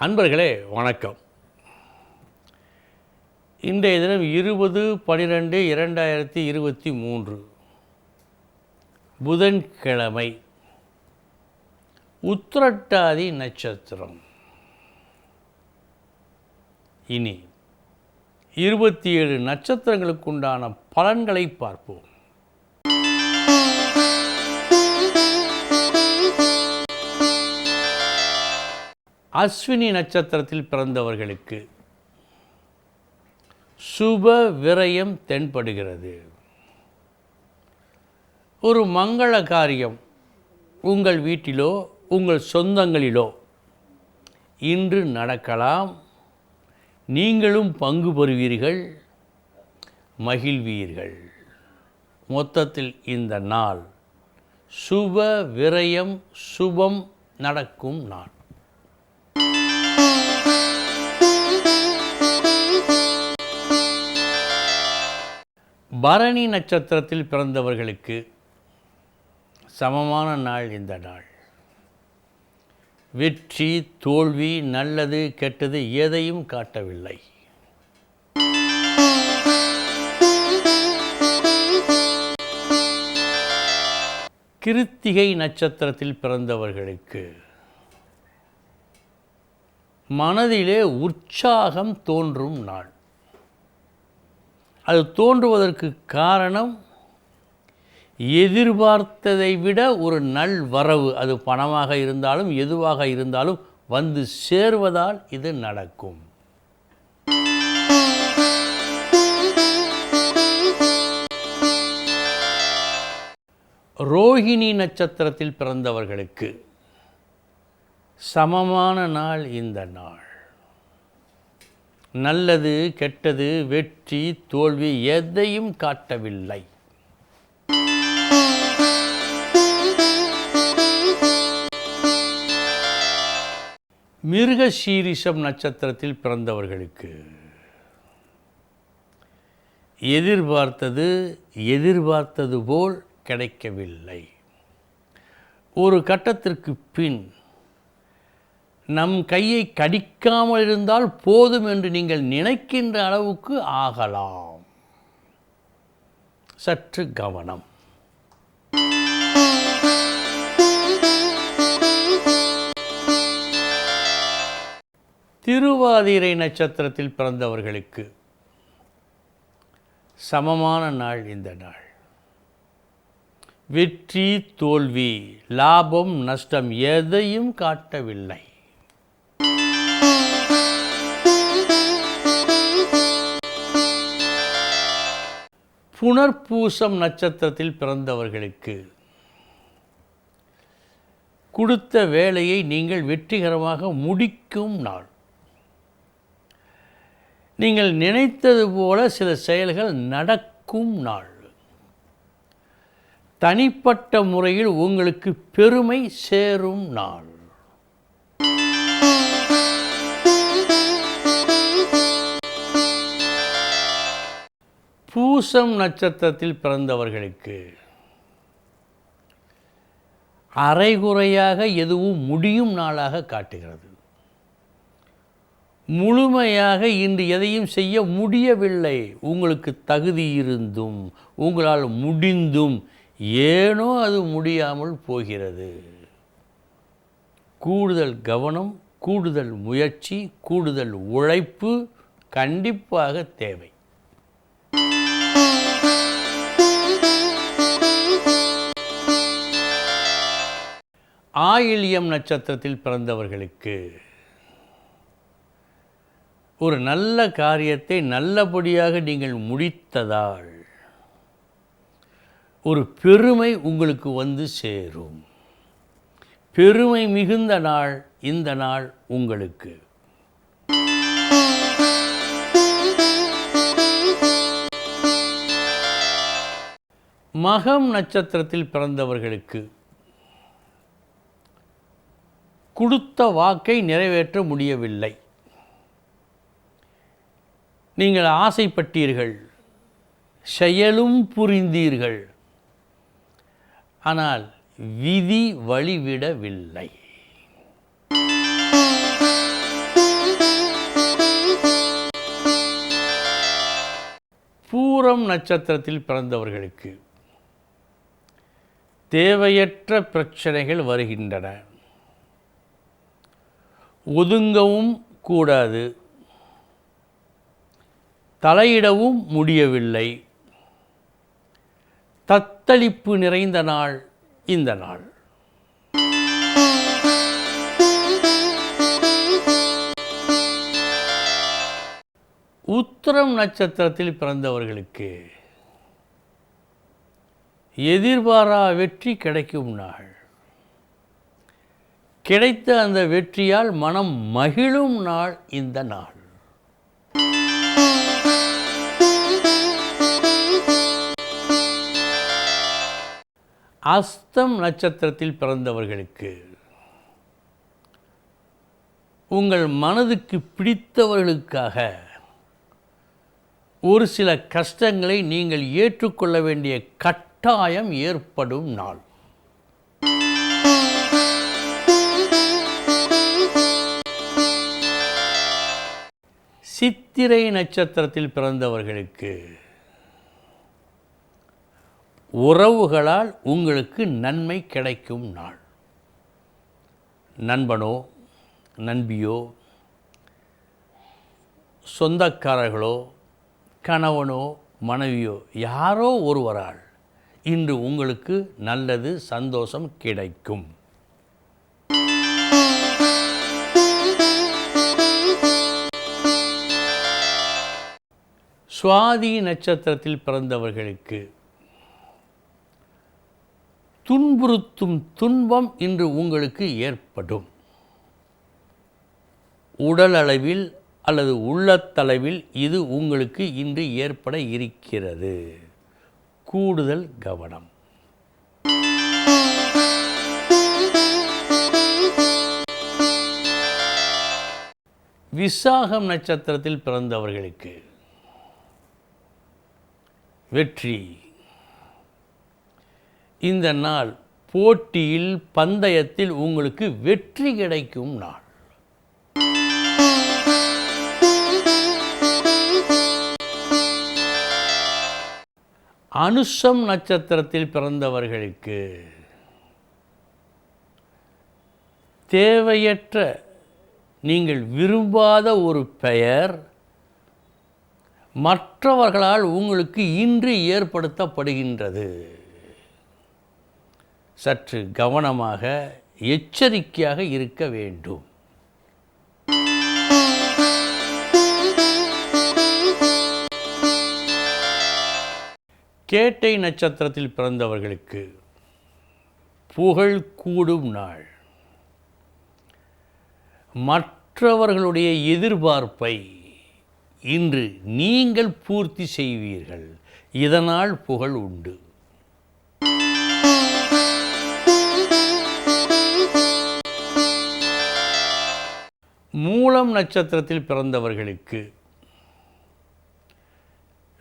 அன்பர்களே வணக்கம். இன்றைய தினம் இருபது பனிரெண்டு இரண்டாயிரத்தி இருபத்தி மூன்று. புதன்கிழமை உத்திரட்டாதி நட்சத்திரம். இனி இருபத்தி ஏழு நட்சத்திரங்களுக்குண்டான பலன்களை பார்ப்போம். அஸ்வினி நட்சத்திரத்தில் பிறந்தவர்களுக்கு சுப விரயம் தென்படுகிறது. ஒரு மங்கள காரியம் உங்கள் வீட்டிலோ உங்கள் சொந்தங்களிலோ இன்று நடக்கலாம். நீங்களும் பங்கு பெறுவீர்கள் மகிழ்வீர்கள். மொத்தத்தில் இந்த நாள் சுப விரயம் சுபம் நடக்கும் நாள். பரணி நட்சத்திரத்தில் பிறந்தவர்களுக்கு சமமான நாள் இந்த நாள். வெற்றி தோல்வி நல்லது கெட்டது எதையும் காட்டவில்லை. கிருத்திகை நட்சத்திரத்தில் பிறந்தவர்களுக்கு மனதிலே உற்சாகம் தோன்றும் நாள். அது தோன்றுவதற்கு காரணம் எதிர்பார்த்ததை விட ஒரு நல் வரவு. அது பணமாக இருந்தாலும் எதுவாக இருந்தாலும் வந்து சேர்வதால் இது நடக்கும். ரோஹிணி நட்சத்திரத்தில் பிறந்தவர்களுக்கு சமமான நாள் இந்த நாள். நல்லது கெட்டது வெற்றி தோல்வி எதையும் காட்டவில்லை. மிருக சீரிஷம் நட்சத்திரத்தில் பிறந்தவர்களுக்கு எதிர்பார்த்தது எதிர்பார்த்தது போல் கிடைக்கவில்லை. ஒரு கட்டத்திற்கு பின் நம் கையை கடிக்காமல் இருந்தால் போதும் என்று நீங்கள் நினைக்கின்ற அளவுக்கு ஆகலாம். சற்று கவனம். திருவாதிரை நட்சத்திரத்தில் பிறந்தவர்களுக்கு சமமான நாள் இந்த நாள். வெற்றி தோல்வி லாபம் நஷ்டம் எதையும் காட்டவில்லை. புனர்பூசம் நட்சத்திரத்தில் பிறந்தவர்களுக்கு கொடுத்த வேலையை நீங்கள் வெற்றிகரமாக முடிக்கும் நாள். நீங்கள் நினைத்தது போல சில செயல்கள் நடக்கும் நாள். தனிப்பட்ட முறையில் உங்களுக்கு பெருமை சேரும் நாள். பூசம் நட்சத்திரத்தில் பிறந்தவர்களுக்கு அரைகுறையாக எதுவும் முடியும் நாளாக காட்டுகிறது. முழுமையாக இன்று எதையும் செய்ய முடியவில்லை. உங்களுக்கு தகுதி இருந்தும் உங்களால் முடிந்தும் ஏனோ அது முடியாமல் போகிறது. கூடுதல் கவனம் கூடுதல் முயற்சி கூடுதல் உழைப்பு கண்டிப்பாக தேவை. ஆயில்யம் நட்சத்திரத்தில் பிறந்தவர்களுக்கு ஒரு நல்ல காரியத்தை நல்லபடியாக நீங்கள் முடித்ததால் ஒரு பெருமை உங்களுக்கு வந்து சேரும். பெருமை மிகுந்த நாள் இந்த நாள் உங்களுக்கு. மகம் நட்சத்திரத்தில் பிறந்தவர்களுக்கு கொடுத்த வாக்கை நிறைவேற்ற முடியவில்லை. நீங்கள் ஆசைப்பட்டீர்கள். செயலும் புரிந்தீர்கள். ஆனால் விதி வழிவிடவில்லை. பூரம் நட்சத்திரத்தில் பிறந்தவர்களுக்கு தேவையற்ற பிரச்சனைகள் வருகின்றன. ஒதுங்கவும் கூடாது. தலையிடவும் முடியவில்லை. தத்தளிப்பு நிறைந்த நாள் இந்த நாள். உத்திரம் நட்சத்திரத்தில் பிறந்தவர்களுக்கு எதிர்பாரா வெற்றி கிடைக்கும் நாள். கிடைத்த அந்த வெற்றியால் மனம் மகிழும் நாள் இந்த நாள். அஸ்தம் நட்சத்திரத்தில் பிறந்தவர்களுக்கு உங்கள் மனதுக்கு பிடித்தவர்களுக்காக ஒரு சில கஷ்டங்களை நீங்கள் ஏற்றுக்கொள்ள வேண்டிய கட்டாயம் ஏற்படும் நாள். சித்திரை நட்சத்திரத்தில் பிறந்தவர்களுக்கு உறவுகளால் உங்களுக்கு நன்மை கிடைக்கும் நாள். நண்பனோ நண்பியோ சொந்தக்காரர்களோ கணவனோ மனைவியோ யாரோ ஒருவரால் இன்று உங்களுக்கு நல்லது சந்தோஷம் கிடைக்கும். சுவாதி நட்சத்திரத்தில் பிறந்தவர்களுக்கு துன்புறுத்தும் துன்பம் இன்று உங்களுக்கு ஏற்படும். உடல் அளவில் அல்லது உள்ளத்தளவில் இது உங்களுக்கு இன்று ஏற்பட இருக்கிறது. கூடுதல் கவனம். விசாகம் நட்சத்திரத்தில் பிறந்தவர்களுக்கு வெற்றி. இந்த நாள் போட்டியில் பந்தயத்தில் உங்களுக்கு வெற்றி கிடைக்கும் நாள். அனுஷம் நட்சத்திரத்தில் பிறந்தவர்களுக்கு தேவையற்ற நீங்கள் விரும்பாத ஒரு பெயர் மற்றவர்களால் உங்களுக்கு இன்று ஏற்படுத்தப்படுகின்றது. சற்று கவனமாக எச்சரிக்கையாக இருக்க வேண்டும். கேட்டை நட்சத்திரத்தில் பிறந்தவர்களுக்கு புகழ் கூடும் நாள். மற்றவர்களுடைய எதிர்பார்ப்பை இன்று நீங்கள் பூர்த்தி செய்வீர்கள். இதனால் புகழ் உண்டு. மூலம் நட்சத்திரத்தில் பிறந்தவர்களுக்கு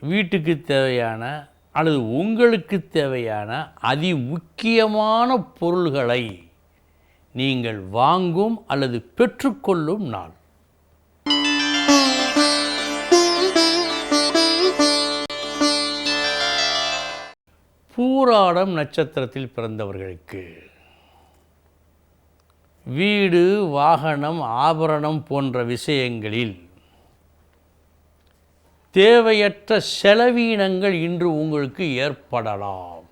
வீட்டுக்கு தேவையான அல்லது உங்களுக்கு தேவையான அதி முக்கியமான பொருள்களை நீங்கள் வாங்கும் அல்லது பெற்றுக்கொள்ளும் நாள். பூராடம் நட்சத்திரத்தில் பிறந்தவர்களுக்கு. வீடு வாகனம் ஆபரணம் போன்ற விஷயங்களில் தேவையற்ற செலவீனங்கள் இன்று உங்களுக்கு ஏற்படலாம்.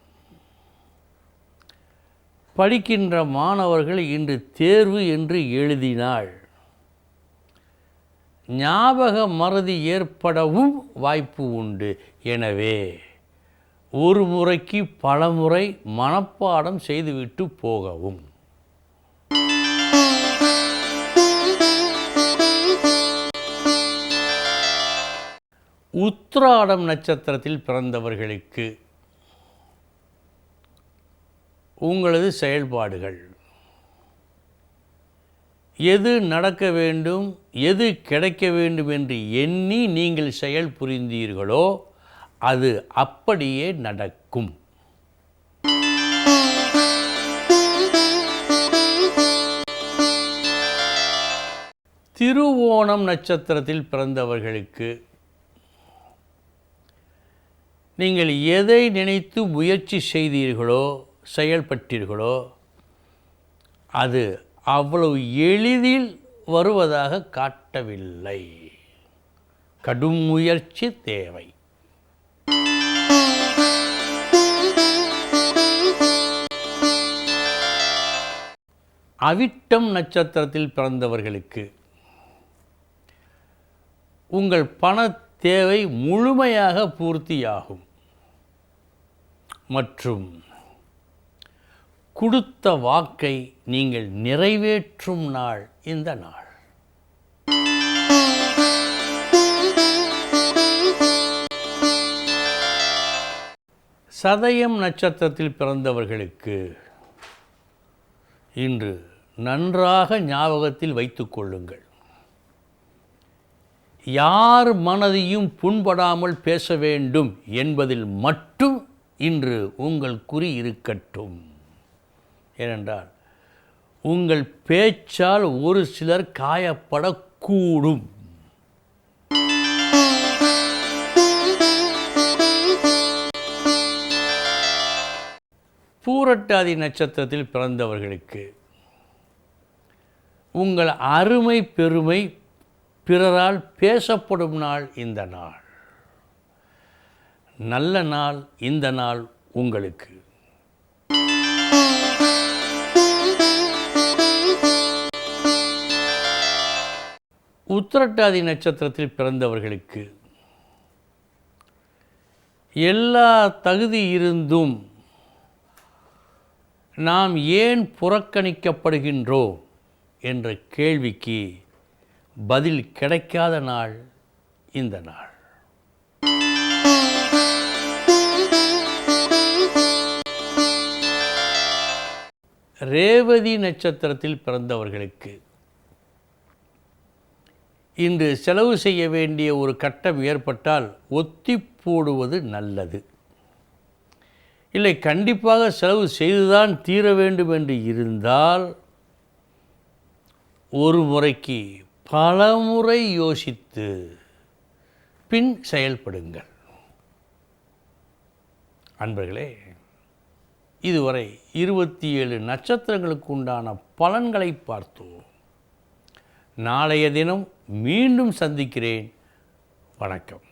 படிக்கின்ற மாணவர்கள் இன்று தேர்வு என்று எழுதினாள் ஞாபக மறதி ஏற்படவும் வாய்ப்பு உண்டு. எனவே ஒரு முறைக்கு பல முறை மனப்பாடம் செய்துவிட்டு போகவும். உத்ராடம் நட்சத்திரத்தில் பிறந்தவர்களுக்கு உங்களது செயல்பாடுகள். எது நடக்க வேண்டும் எது கிடைக்க வேண்டும் என்று எண்ணி நீங்கள் செயல் புரிந்தீர்களோ அது அப்படியே நடக்கும். திருவோணம் நட்சத்திரத்தில் பிறந்தவர்களுக்கு நீங்கள் எதை நினைத்து முயற்சி செய்தீர்களோ செயல்பட்டீர்களோ அது அவ்வளவு எளிதில் வருவதாக காட்டவில்லை. கடும் முயற்சி தேவை. அவிட்டம் நட்சத்திரத்தில் பிறந்தவர்களுக்கு உங்கள் பண தேவை முழுமையாக பூர்த்தியாகும். மற்றும் கொடுத்த வாக்கை நீங்கள் நிறைவேற்றும் நாள் இந்த நாள். சதயம் நட்சத்திரத்தில் பிறந்தவர்களுக்கு இன்று நன்றாக ஞாபகத்தில் வைத்து கொள்ளுங்கள் யார் மனதையும் புண்படாமல் பேச வேண்டும் என்பதில் மட்டும் இன்று உங்கள் குறி இருக்கட்டும். ஏனென்றால் உங்கள் பேச்சால் ஒரு சிலர் காயப்படக்கூடும். பூரட்டாதி நட்சத்திரத்தில் பிறந்தவர்களுக்கு உங்கள் அருமை பெருமை பிறரால் பேசப்படும் நாள் இந்த நாள். நல்ல நாள் இந்த நாள் உங்களுக்கு. உத்திரட்டாதி நட்சத்திரத்தில் பிறந்தவர்களுக்கு எல்லா தகுதி இருந்தும் நாம் ஏன் புறக்கணிக்கப்படுகின்றோம்? என்ற கேள்விக்கு பதில் கிடைக்காத நாள் இந்த நாள். ரேவதி நட்சத்திரத்தில் பிறந்தவர்களுக்கு இன்று செலவு செய்ய வேண்டிய ஒரு கட்டம் ஏற்பட்டால் ஒத்தி போடுவது நல்லது. இல்லை கண்டிப்பாக செலவு செய்துதான் தீர வேண்டும் என்று இருந்தால் ஒரு முறைக்கு பல முறை யோசித்து பின் செயல்படுங்கள். அன்பர்களே இதுவரை இருபத்தி ஏழு நட்சத்திரங்களுக்கு உண்டான பலன்களை பார்த்தோம். நாளைய தினம் மீண்டும் சந்திக்கிறேன். வணக்கம்.